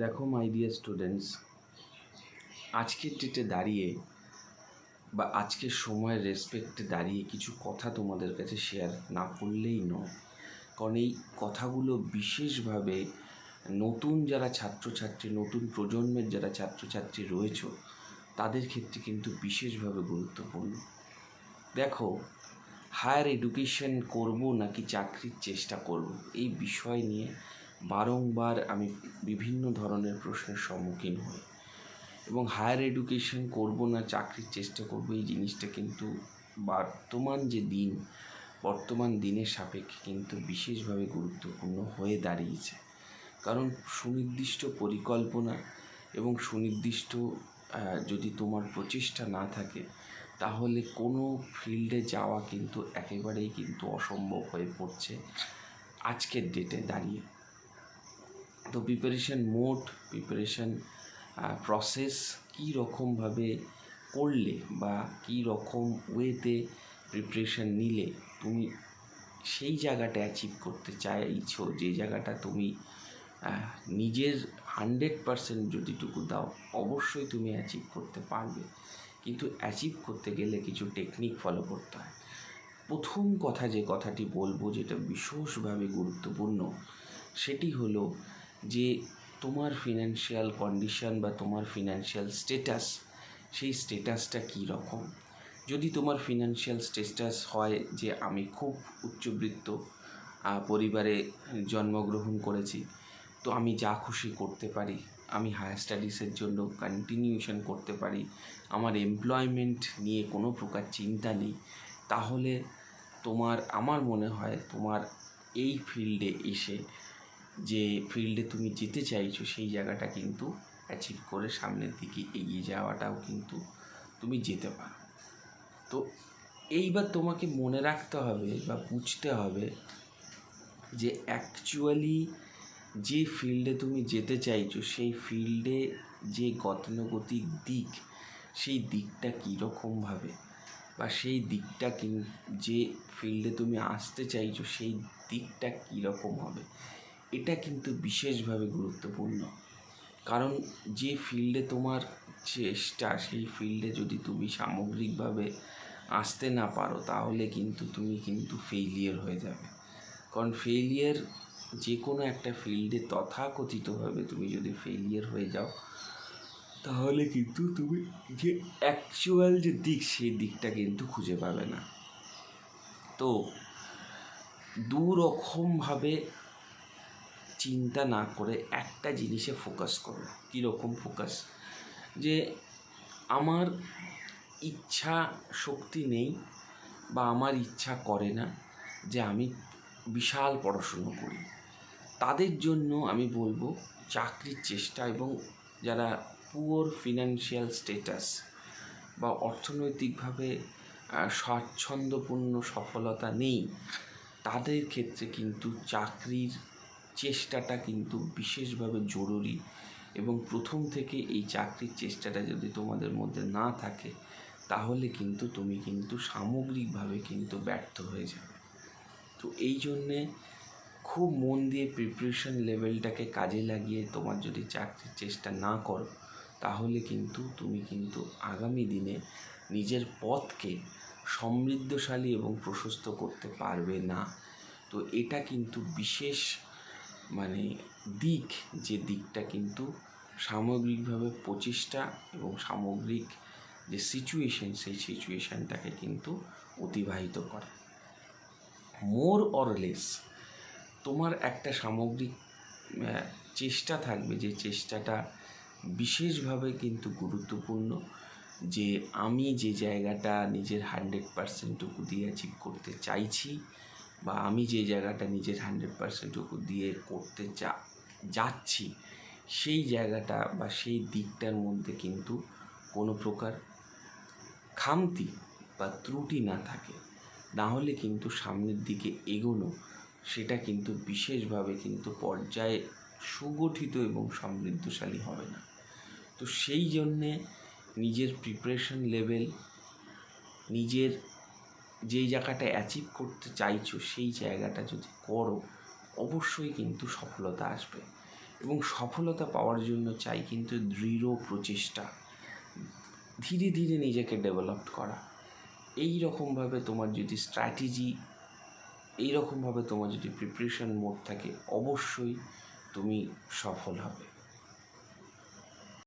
দেখো my dear students আজকের ডেটে দাঁড়িয়ে বা আজকের সময়ের রেসপেক্টে দাঁড়িয়ে কিছু কথা তোমাদের কাছে শেয়ার না করলেই নয়। কারণ এই কথাগুলো বিশেষভাবে নতুন যারা ছাত্রছাত্রী, নতুন প্রজন্মের যারা ছাত্রছাত্রী রয়েছে, তাদের ক্ষেত্রে কিন্তু বিশেষভাবে গুরুত্বপূর্ণ। দেখো হায়ার এডুকেশন করব নাকি চাকরির চেষ্টা করব, এই বিষয় নিয়ে বারংবার আমি বিভিন্ন ধরনের প্রশ্নের সম্মুখীন হই। এবং হায়ার এডুকেশন করব না, চাকরির চেষ্টা করব, এই জিনিসটা কিন্তু বর্তমান যে দিন, বর্তমান দিনের সাপেক্ষে কিন্তু বিশেষভাবে গুরুত্বপূর্ণ হয়ে দাঁড়িয়েছে। কারণ সুনির্দিষ্ট পরিকল্পনা এবং সুনির্দিষ্ট যদি তোমার প্রচেষ্টা না থাকে, তাহলে কোনো ফিল্ডে যাওয়া কিন্তু একেবারেই কিন্তু অসম্ভব হয়ে পড়ছে আজকের ডেটে দাঁড়িয়ে। তো প্রিপারেশন মোড প্রিপারেশন প্রসেস কী রকমভাবে করলে বা কী রকম ওয়েতে প্রিপারেশন নিলে তুমি সেই জায়গাটা অ্যাচিভ করতে চাইছো? যে জায়গাটা তুমি নিজের হান্ড্রেড পারসেন্ট যদিটুকু দাও, অবশ্যই তুমি অ্যাচিভ করতে পারবে। কিন্তু অ্যাচিভ করতে গেলে কিছু টেকনিক ফলো করতে হয়। প্রথম কথা যে কথাটি বলব, যেটা বিশেষভাবে গুরুত্বপূর্ণ, সেটি হলো যে তোমার ফিনান্সিয়াল কন্ডিশন বা তোমার ফিনান্সিয়াল স্টেটাস সেই স্টেটাসটা কী রকম যদি তোমার ফিনান্সিয়াল স্টেটাস হয় যে আমি খুব উচ্চবৃত্ত পরিবারে জন্মগ্রহণ করেছি, তো আমি যা খুশি করতে পারি, আমি হায়ার স্টাডিজের জন্য কন্টিনিউশন করতে পারি, আমার এমপ্লয়মেন্ট নিয়ে কোনো প্রকার চিন্তা নেই, তাহলে তোমার, আমার মনে হয় তোমার এই ফিল্ডে এসে যে ফিল্ডে তুমি যেতে চাইছো, সেই জায়গাটা কিন্তু অ্যাচিভ করে সামনের দিকে এগিয়ে যাওয়াটাও কিন্তু তুমি যেতে পারো। তো এইবার তোমাকে মনে রাখতে হবে বা বুঝতে হবে যে অ্যাকচুয়ালি যে ফিল্ডে তুমি যেতে চাইছো, সেই ফিল্ডে যে গতানুগতিক দিক, সেই দিকটা কীরকমভাবে বা সেই দিকটা যে ফিল্ডে তুমি আসতে চাইছো, সেই দিকটা কীরকম হবে? এটা কিন্তু বিশেষভাবে গুরুত্বপূর্ণ। কারণ যে ফিল্ডে তোমার চেষ্টা, সেই ফিল্ডে যদি তুমি সামগ্রিকভাবে আসতে না পারো, তাহলে কিন্তু তুমি কিন্তু ফেইলিয়ার হয়ে যাবে। কারণ ফেইলিয়ার যে কোনো একটা ফিল্ডে তথাকথিতভাবে তুমি যদি ফেইলিয়ার হয়ে যাও, তাহলে কিন্তু তুমি যে অ্যাকচুয়াল যে দিক, সেই দিকটা কিন্তু খুঁজে পাবে না। তো দু রকমভাবে চিন্তা না করে একটা জিনিসে ফোকাস করো। কীরকম ফোকাস যে আমার ইচ্ছা শক্তি নেই বা আমার ইচ্ছা করে না যে আমি বিশাল পড়াশুনো করি। তাদের জন্য আমি বলব চাকরির চেষ্টা এবং যারা পুওর ফিনান্সিয়াল স্টেটাস বা অর্থনৈতিকভাবে স্বাচ্ছন্দ্যপূর্ণ সফলতা নেই, তাদের ক্ষেত্রে কিন্তু চাকরির চেষ্টাটা কিন্তু বিশেষভাবে জরুরি এবং প্রথম থেকে এই চাকরির চেষ্টাটা যদি তোমাদের মধ্যে না থাকে, তাহলে কিন্তু তুমি কিন্তু সামগ্রিকভাবে কিন্তু ব্যর্থ হয়ে যাবে। তো এই জন্যে খুব মন দিয়ে প্রিপারেশন লেভেলটাকে কাজে লাগিয়ে তোমার যদি চাকরির চেষ্টা না করো, তাহলে কিন্তু তুমি কিন্তু আগামী দিনে নিজের পথকে সমৃদ্ধশালী এবং প্রশস্ত করতে পারবে না। তো এটা কিন্তু বিশেষ মানে দিক, যে দিকটা কিন্তু সামগ্রিকভাবে প্রচেষ্টা এবং সামগ্রিক যে সিচুয়েশন সেই সিচুয়েশানটাকে কিন্তু অতিবাহিত করে। মোর অর লেস তোমার একটা সামগ্রিক চেষ্টা থাকবে, যে চেষ্টাটা বিশেষভাবে কিন্তু গুরুত্বপূর্ণ, যে আমি যে জায়গাটা নিজের হান্ড্রেড পার্সেন্টটুকু দিয়ে অ্যাচিভ করতে চাইছি বা আমি যে জায়গাটা নিজের হান্ড্রেড পার্সেন্টটুকু দিয়ে করতে চা, যাচ্ছি, সেই জায়গাটা বা সেই দিকটার মধ্যে কিন্তু কোনো প্রকার খামতি বা ত্রুটি না থাকে। না হলে কিন্তু সামনের দিকে এগোনো, সেটা কিন্তু বিশেষভাবে কিন্তু পর্যায়ে সুগঠিত এবং সমৃদ্ধশালী হবে না। তো সেই জন্যে নিজের প্রিপারেশন লেভেল নিজের যেই জায়গাটা অ্যাচিভ করতে চাইছো, সেই জায়গাটা যদি করো, অবশ্যই কিন্তু সফলতা আসবে। এবং সফলতা পাওয়ার জন্য চাই কিন্তু দৃঢ় প্রচেষ্টা। ধীরে ধীরে নিজেকে ডেভেলপ করা। এই রকমভাবে তোমার যদি স্ট্র্যাটেজি এই রকমভাবে তোমার যদি প্রিপারেশন মোড থাকে, অবশ্যই তুমি সফল হবে।